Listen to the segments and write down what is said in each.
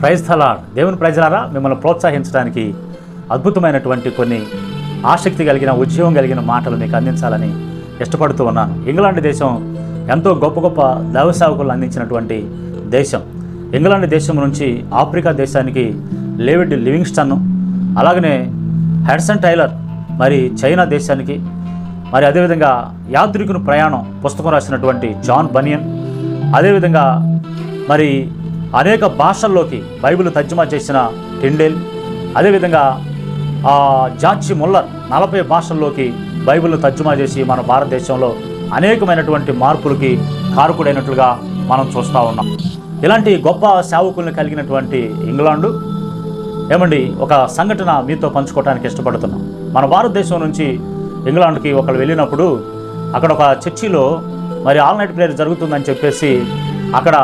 Praise దేవుని ప్రజలారా మిమ్మల్ని ప్రోత్సహించడానికి అద్భుతమైనటువంటి కొన్ని ఆసక్తి కలిగిన ఉద్యోగం కలిగిన మాటలు మీకు అందించాలని ఇష్టపడుతూ ఉన్నాను. ఇంగ్లాండ్ దేశం ఎంతో గొప్ప గొప్ప దైవ సేవకులు అందించినటువంటి దేశం. ఇంగ్లాండ్ దేశం నుంచి ఆఫ్రికా దేశానికి లేవిడ్ లివింగ్స్టన్ అలాగనే హెడ్సన్ టైలర్ మరి చైనా దేశానికి మరి అదేవిధంగా యాత్రికుని ప్రయాణం పుస్తకం రాసినటువంటి జాన్ బనియన్ అదేవిధంగా మరి అనేక భాషల్లోకి బైబిల్ తర్జుమా చేసిన టిండేల్ అదేవిధంగా ఆ, జార్జి ముల్లర్ నలభై భాషల్లోకి బైబిల్ను తర్జుమా చేసి మన భారతదేశంలో అనేకమైనటువంటి మార్పులకి కారకుడైనట్లుగా మనం చూస్తూ ఉన్నాం. ఇలాంటి గొప్ప సేవకుల్ని కలిగినటువంటి ఇంగ్లాండు ఏమండి ఒక సంఘటన మీతో పంచుకోవడానికి ఇష్టపడుతున్నాం. మన భారతదేశం నుంచి ఇంగ్లాండ్కి ఒకళ్ళు వెళ్ళినప్పుడు అక్కడ ఒక చర్చిలో మరి ఆల్ నైట్ ప్రేయర్ జరుగుతుందని చెప్పేసి అక్కడ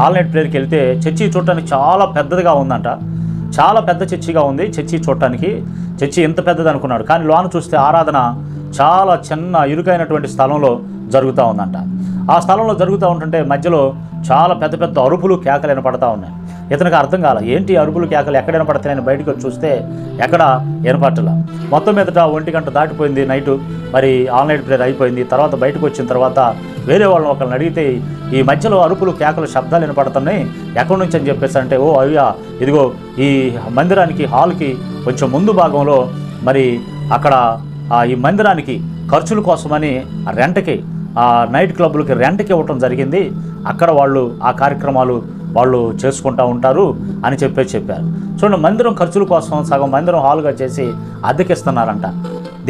ఆల్ నైట్ ప్రేయర్కి వెళ్తే చర్చి చూడటానికి చాలా పెద్దదిగా ఉందంట. చాలా పెద్ద చర్చిగా ఉంది చర్చి చూడటానికి. చర్చి ఎంత పెద్దది అనుకున్నాడు. కానీ లోన చూస్తే ఆరాధన చాలా చిన్న ఇరుకైనటువంటి స్థలంలో జరుగుతూ ఉందంట. ఆ స్థలంలో జరుగుతూ ఉంటుంటే మధ్యలో చాలా పెద్ద పెద్ద అరుపులు కేకలు వినపడతా ఉన్నాయి. ఇతనికి అర్థం కాల ఏంటి అరుపులు కేకలు ఎక్కడ వినపడతాయని బయటకు వచ్చి చూస్తే ఎక్కడ వినపట్టల మొత్తం మీదట ఒంటి గంట దాటిపోయింది నైటు. మరి ఆన్లైన్ ప్రేయర్ అయిపోయింది. తర్వాత బయటకు వచ్చిన తర్వాత వేరే వాళ్ళని ఒకరిని అడిగితే ఈ మధ్యలో అరుపులు కేకలు శబ్దాలు వినపడుతున్నాయి. ఎక్కడి నుంచి అని చెప్పేసి అంటే ఓ అయ్యా ఇదిగో ఈ మందిరానికి హాల్కి కొంచెం ముందు భాగంలో మరి అక్కడ ఈ మందిరానికి ఖర్చుల కోసమని ఆ రెంట్కి ఆ నైట్ క్లబ్లకి రెంట్కి ఇవ్వటం జరిగింది. అక్కడ వాళ్ళు ఆ కార్యక్రమాలు వాళ్ళు చేసుకుంటూ ఉంటారు అని చెప్పేసి చెప్పారు. చూడండి మందిరం ఖర్చుల కోసం సగం మందిరం హాల్గా చేసి అద్దెకిస్తున్నారంట.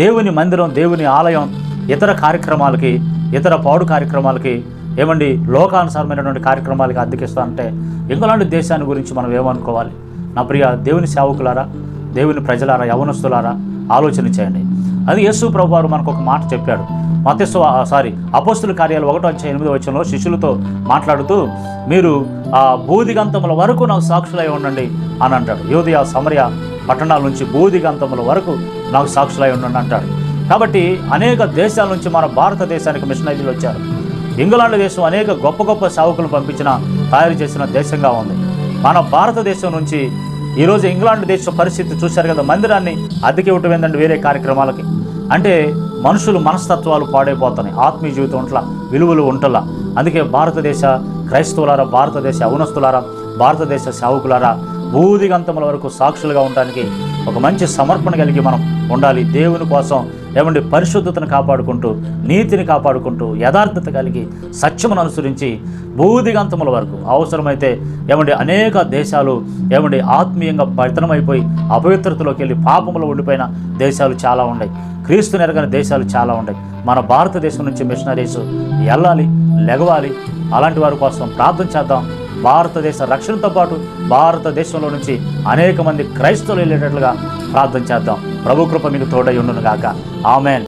దేవుని మందిరం దేవుని ఆలయం ఇతర కార్యక్రమాలకి ఇతర పాడు కార్యక్రమాలకి ఏమండి లోకానుసారమైనటువంటి కార్యక్రమాలకి అద్దెకిస్తానంటే ఇంగ్లాండ్ దేశాన్ని గురించి మనం ఏమనుకోవాలి? నా ప్రియ దేవుని సేవకులారా దేవుని ప్రజలారా యవనస్తులారా ఆలోచన చేయండి. అది యేసు ప్రభు వారు మనకు ఒక మాట చెప్పాడు. మతస్సు సారీ అపోస్తుల కార్యాలు ఒకటో వచ్చే ఎనిమిదో వచ్చంలో శిష్యులతో మాట్లాడుతూ మీరు ఆ బూదిగంతముల వరకు నాకు సాక్షులై ఉండండి అని అంటాడు. యోధియా సమరయ పట్టణాల నుంచి బూదిగంతముల వరకు నాకు సాక్షులై ఉండండి అంటాడు. కాబట్టి అనేక దేశాల నుంచి మన భారతదేశానికి మిషనరీలు వచ్చారు. ఇంగ్లాండ్ దేశం అనేక గొప్ప గొప్ప సేవకులను పంపించిన తయారు చేసిన దేశంగా ఉంది. మన భారతదేశం నుంచి ఈరోజు ఇంగ్లాండ్ దేశ పరిస్థితి చూశారు కదా మందిరాన్ని అద్దెకి ఇవ్వటం ఏంటంటే వేరే కార్యక్రమాలకి. అంటే మనుషులు మనస్తత్వాలు పాడైపోతున్నాయి ఆత్మీయ జీవితం ఉంటలా విలువలు ఉంటలా. అందుకే భారతదేశ క్రైస్తవులారా భారతదేశ అవునస్తులారా భారతదేశ సేవకులారా భూదిగంతముల వరకు సాక్షులుగా ఉండడానికి ఒక మంచి సమర్పణ కలిగి మనం ఉండాలి. దేవుని కోసం ఏమండి? పరిశుద్ధతను కాపాడుకుంటూ నీతిని కాపాడుకుంటూ యథార్థత కలిగి సత్యమును అనుసరించి భూదిగంతముల వరకు అవసరమైతే ఏమండి? అనేక దేశాలు ఏమండి? ఆత్మీయంగా పతనమైపోయి అపవిత్రతలోకి వెళ్ళి పాపములు ఉండిపోయిన దేశాలు చాలా ఉన్నాయి. క్రీస్తు నెరగని దేశాలు చాలా ఉన్నాయి. మన భారతదేశం నుంచి మిషనరీస్ వెళ్ళాలి లెగవాలి. అలాంటి వారి కోసం ప్రార్థన చేద్దాం. భారతదేశ రక్షణతో పాటు భారతదేశంలో నుంచి అనేక మంది క్రైస్తవులు వెళ్ళేటట్లుగా ప్రార్థన చేద్దాం. ప్రభు కృప మీకు తోడై ఉండును గాక ఆమెన్.